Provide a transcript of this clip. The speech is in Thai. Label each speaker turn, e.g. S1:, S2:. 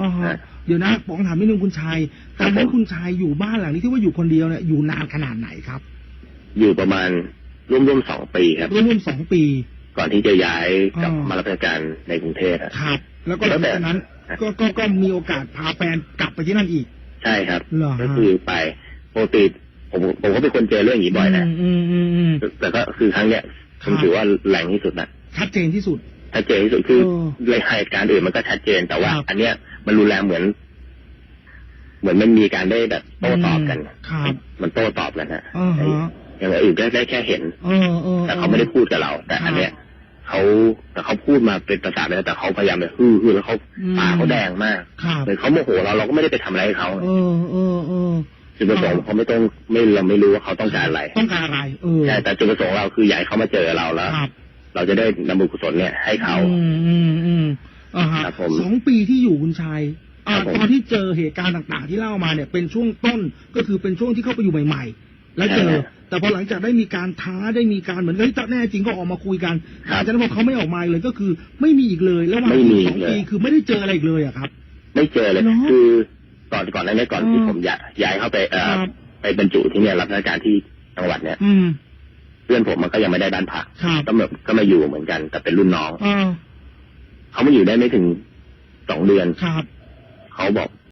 S1: อ๋อฮะ
S2: ฮะ
S1: เดี๋ยวนะป๋องถามนิดนึงคุณชายตอนนั้
S2: ครั
S1: น
S2: บผม
S1: คุณชายอยู่บ้านหลังนี้ที่ว่าอยู่คนเดียวเนี่ยอยู่นานขนาดไหนครับ
S2: อยู่ประมาณร่วมๆสองปีครับ
S1: ร่วมๆสองปี
S2: ก่อนที่จะย้ายกลับ
S1: อ๋อ
S2: มารับราชการในกรุงเทพอะ
S1: ครับ แล้วก็หลังจากนั้น ก็ก็ก็มีโอกาสพาแฟนกลับไปที่นั่นอีก
S2: ใช่ครับ
S1: เหรอฮะ
S2: ก็คือไปปกติผมผมก็เป็นคนเจอเรื่องอย่างนี้บ่อยนะ
S1: มอืมอืมอืม
S2: แต่ก็คือครั้งเนี้ย
S1: ค
S2: ผ
S1: รับ
S2: มถือว่าแรงที่สุดนะ
S1: ชัดเจนที่สุด
S2: ชัดเจนที่สุดคือ
S1: เออ
S2: ในเหตุการณ์อื่นมันก็ชัดเจนแต่ว่า
S1: ครับ
S2: อันเนี้ยมันรุนแรงเหมือน เหมือนมันมีการได้แบบโต้ตอบกัน
S1: ครับ
S2: มันโต้ตอบกันฮะ
S1: อ่าฮะ
S2: อย่างอื่นก็ได้แค่เห็น
S1: เออเออ
S2: แต่เขาไม่ได้พูดกับเรา แต่อันเนี้ยเขาแต่เขาพูดมาเป็นภาษาเลยแต่เขาพยายามแบบฮือฮือแล้วเขา
S1: อืม
S2: ปากเขาแดงมาก
S1: ครับ
S2: เหมือนเขาโมโหเราเราก็ไม่ได้ไปทำอะไรให้เขา
S1: เออเออเออ
S2: จุดประสงค์เขาไม่ต้องไม่เราไม่รู้ว่าเขาต้องการอะไร
S1: ต้องการอะไรเออ
S2: ใช่แต่จุดประสงค์เราคืออยากให้เขามาเจอเราแล้ว
S1: ครับ
S2: เราจะได้นำบุญกุศลเนี่ยให้เขา
S1: อืมอืมอืมอ่าฮะ
S2: ครับผม
S1: สองปีที่อยู่คุณชายอ่า
S2: ครับผม
S1: ตอนที่เจอเหตุการณ์ต่างๆ ที่เล่ามาเนี่ยเป็นช่วงต้นก็คือเป็นช่วงที่เข้าไปอยู่ใหม่ ๆ แล้วเจอ แต่พอหลังจากได้มีการท้าได้มีการเหมือนเฮ้ยถ้าแน่จริงก็ออกมาคุยกันหลังจากนั้นพอเขาไม่ออกมาเลยก็คือไม่มีอีกเลยแล้ววัน
S2: ไม่มี
S1: ที่สอง
S2: เลย
S1: ปีคือไม่ได้เจออะไรอีกเลยอะครับ
S2: ไม่เจอเลย
S1: เหรอ
S2: คือก่อนก่อนหนั้านก่อน
S1: อืม
S2: ที่ผมย้ายย้ายเข้าไปเอ่อ
S1: ครับ
S2: ไปบรรจุที่เนี่ยรับราชการที่จังหวัดเนี่ย
S1: อืม
S2: เพื่อนผมมันก็ยังไม่ได้บ้านพัก
S1: ครับ
S2: ก็แบบก็มาอยู่เหมือนกัน แต่เป็นรุ่นน้อง
S1: อ่า
S2: เขามาอยู่ได้ไม่ถึงสองเดือน
S1: ครับ
S2: เขาบอก